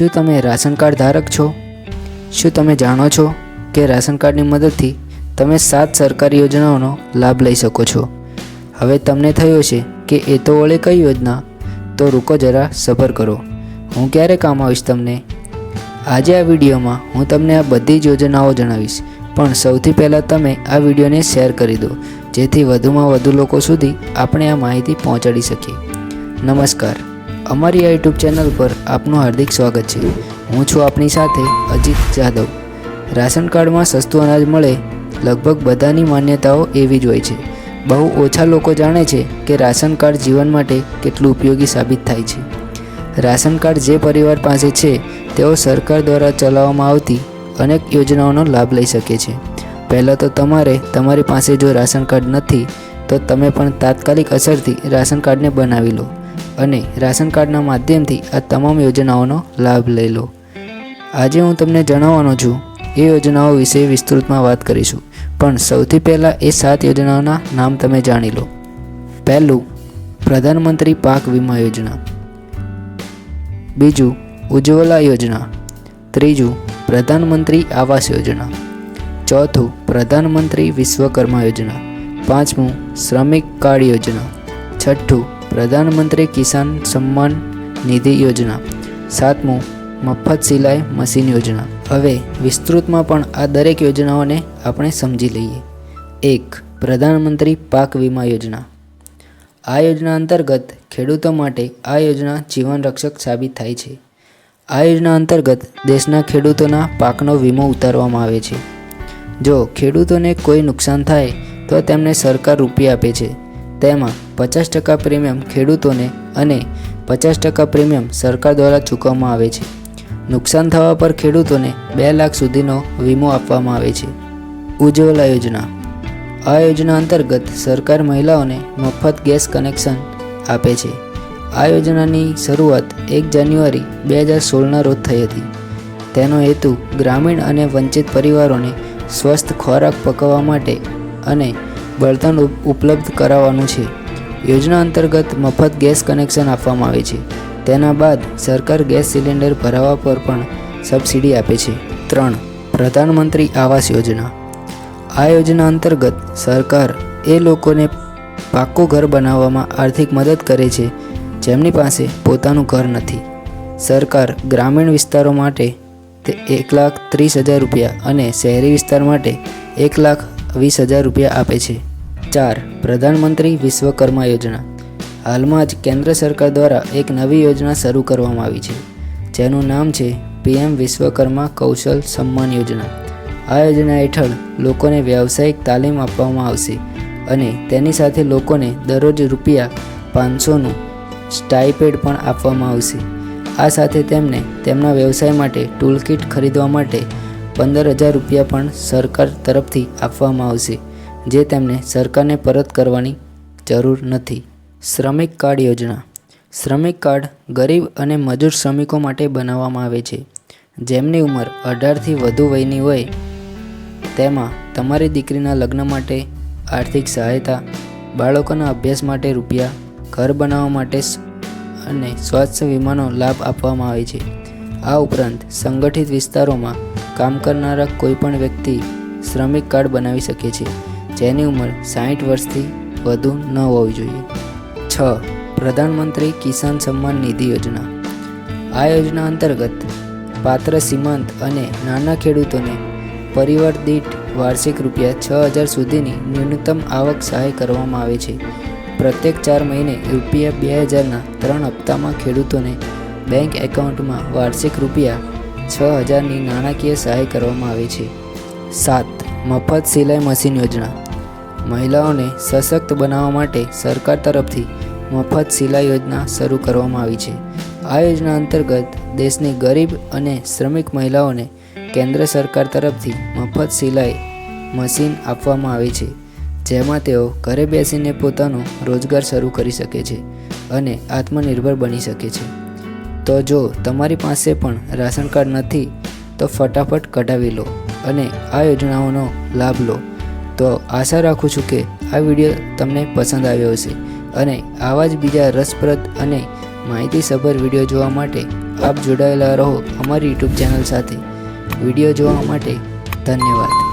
શું તમે ration card ધારક છો? શું તમે જાણો છો કે રાશન કાર્ડની મદદથી તમે સાત સરકારી યોજનાઓનો લાભ લઈ શકો છો? હવે તમને થયું છે કે એ તો વળે કઈ યોજના? તો રૂકો જરા સફર કરો. હું ક્યારે કામ આવીશ તમને? આજે આ વિડીયોમાં હું તમને આ બધી જ યોજનાઓ જણાવીશ. પણ સૌથી પહેલાં તમે આ વિડીયોને શેર કરી દો, જેથી વધુમાં વધુ લોકો સુધી આપણે આ માહિતી પહોંચાડી શકીએ. નમસ્કાર. અમારી આ યુટ્યુબ ચેનલ પર આપનું હાર્દિક સ્વાગત છે. હું છું આપની સાથે અજીત જાદવ. રાશન કાર્ડમાં સસ્તું અનાજ મળે લગભગ બધાની માન્યતાઓ એવી જ હોય છે. બહુ ઓછા લોકો જાણે છે કે રાશન કાર્ડ જીવન માટે કેટલું ઉપયોગી સાબિત થાય છે. રાશન કાર્ડ જે પરિવાર પાસે છે, તેઓ સરકાર દ્વારા ચલાવવામાં આવતી અનેક યોજનાઓનો લાભ લઈ શકે છે. પહેલાં તો તમારે તમારી પાસે જો રાશન કાર્ડ નથી, તો તમે પણ તાત્કાલિક અસરથી રાશન કાર્ડને બનાવી લો. અને રાશન કાર્ડના માધ્યમથી આ તમામ યોજનાઓનો લાભ લઈ લો. આજે હું તમને જણાવવાનો છું, એ યોજનાઓ વિશે વિસ્તૃતમાં વાત કરીશું. પણ સૌથી પહેલાં એ સાત યોજનાઓના નામ તમે જાણી લો. પહેલું, પ્રધાનમંત્રી પાક વીમા યોજના. બીજું, ઉજ્જવલા યોજના. ત્રીજું, પ્રધાનમંત્રી આવાસ યોજના. ચોથું, પ્રધાનમંત્રી વિશ્વકર્મા યોજના. પાંચમું, શ્રમિક કાર્ડ યોજના. છઠ્ઠું પ્રધાનમંત્રી કિસાન સન્માન નિધિ યોજના, સાતમું, મફત સિલાઈ મશીન યોજના. હવે વિસ્તૃતમાં પણ આ દરેક યોજનાઓને આપણે સમજી લઈએ. એક, પ્રધાનમંત્રી પાક વીમા યોજના. આ યોજના અંતર્ગત ખેડૂતો માટે આ યોજના જીવન રક્ષક સાબિત થાય છે. આ યોજના અંતર્ગત દેશના ખેડૂતોના પાકનો વીમો ઉતારવામાં આવે છે. જો ખેડૂતોને કોઈ નુકસાન થાય, તો તેમને સરકાર રૂપિયા આપે છે. તેમાં પચાસ ટકા પ્રીમિયમ ખેડૂતોને અને પચાસ ટકા પ્રીમિયમ સરકાર દ્વારા ચૂકવવામાં આવે છે. નુકસાન થવા પર ખેડૂતોને બે લાખ સુધીનો વીમો આપવામાં આવે છે. ઉજ્જવલા યોજના. આ યોજના અંતર્ગત સરકાર મહિલાઓને મફત ગેસ કનેક્શન આપે છે. આ યોજનાની શરૂઆત એક જાન્યુઆરી બે હજાર સોળના રોજ થઈ હતી. તેનો હેતુ ગ્રામીણ અને વંચિત પરિવારોને સ્વસ્થ ખોરાક પકવવા માટે અને બળતણ ઉપલબ્ધ કરાવવાનું છે. યોજના અંતર્ગત મફત ગેસ કનેક્શન આપવામાં આવે છે. તેના બાદ સરકાર ગેસ સિલિન્ડર ભરાવા પર પણ સબસિડી આપે છે. ત્રણ, પ્રધાનમંત્રી આવાસ યોજના. આ યોજના અંતર્ગત સરકાર એ લોકોને પાક્કું ઘર બનાવવામાં આર્થિક મદદ કરે છે. જેમની પાસે પોતાનું ઘર નથી. સરકાર ગ્રામીણ વિસ્તારો માટે તે એક લાખ ત્રીસ હજાર રૂપિયા અને શહેરી વિસ્તાર માટે એક લાખ વીસ હજાર રૂપિયા આપે છે. ચાર પ્રધાનમંત્રી વિશ્વકર્મા યોજના. હાલમાં જ કેન્દ્ર સરકાર દ્વારા એક નવી યોજના શરૂ કરવામાં આવી છે, જેનું નામ છે પીએમ વિશ્વકર્મા કૌશલ સન્માન યોજના. આ યોજના હેઠળ લોકોને વ્યવસાયિક તાલીમ આપવામાં આવશે અને તેની સાથે લોકોને દરરોજ રૂપિયા પાંચસોનું સ્ટાઇપેડ પણ આપવામાં આવશે. આ સાથે તેમને તેમના વ્યવસાય માટે ટૂલકિટ ખરીદવા માટે પંદર હજાર રૂપિયા પણ સરકાર તરફથી આપવામાં આવશે. જે તેમને સરકારને પરત કરવાની જરૂર નથી. શ્રમિક કાર્ડ યોજના. શ્રમિક કાર્ડ ગરીબ અને મજૂર શ્રમિકો માટે બનાવવામાં આવે છે. જેમની ઉંમર અઢારથી વધુ વયની હોય, તેમાં તમારી દીકરીના લગ્ન માટે આર્થિક સહાયતા, બાળકોના અભ્યાસ માટે રૂપિયા, ઘર બનાવવા માટે અને સ્વાસ્થ્ય વીમાનો લાભ આપવામાં આવે છે. આ ઉપરાંત સંગઠિત વિસ્તારોમાં કામ કરનારા કોઈપણ વ્યક્તિ શ્રમિક કાર્ડ બનાવી શકે છે. જેની ઉંમર સાઠ વર્ષથી વધુ ન હોવી જોઈએ. છ. પ્રધાનમંત્રી કિસાન સન્માન નિધિ યોજના. આ યોજના અંતર્ગત પાત્ર સીમાંત અને નાના ખેડૂતોને પરિવાર દીઠ વાર્ષિક રૂપિયા છ હજાર સુધીની ન્યૂનતમ આવક સહાય કરવામાં આવે છે. પ્રત્યેક ચાર મહિને રૂપિયા બે હજારના ત્રણ હપ્તામાં ખેડૂતોને બેંક એકાઉન્ટમાં વાર્ષિક રૂપિયા છ હજારની નાણાકીય સહાય કરવામાં આવે છે. સાત. મફત સિલાઈ મશીન યોજના. મહિલાઓને સશક્ત બનાવવા માટે સરકાર તરફથી મફત સિલાઈ યોજના શરૂ કરવામાં આવી છે. આ યોજના અંતર્ગત દેશની ગરીબ અને શ્રમિક મહિલાઓને કેન્દ્ર સરકાર તરફથી મફત સિલાઈ મશીન આપવામાં આવે છે, જેમાં તેઓ ઘરે બેસીને પોતાનો રોજગાર શરૂ કરી શકે છે અને આત્મનિર્ભર બની શકે છે. તો જો તમારી પાસે પણ રાશન કાર્ડ નથી, તો ફટાફટ કઢાવી લો અને આ યોજનાઓનો લાભ લો. તો આશા રાખું છું કે આ વીડિયો તમને પસંદ આવ્યો હશે. અને આવા જ બીજા રસપ્રદ અને માહિતીસભર વીડિયો જોવા માટે આપ જોડાયેલા રહો અમારી યુટ્યુબ ચેનલ સાથે. વીડિયો જોવા માટે ધન્યવાદ.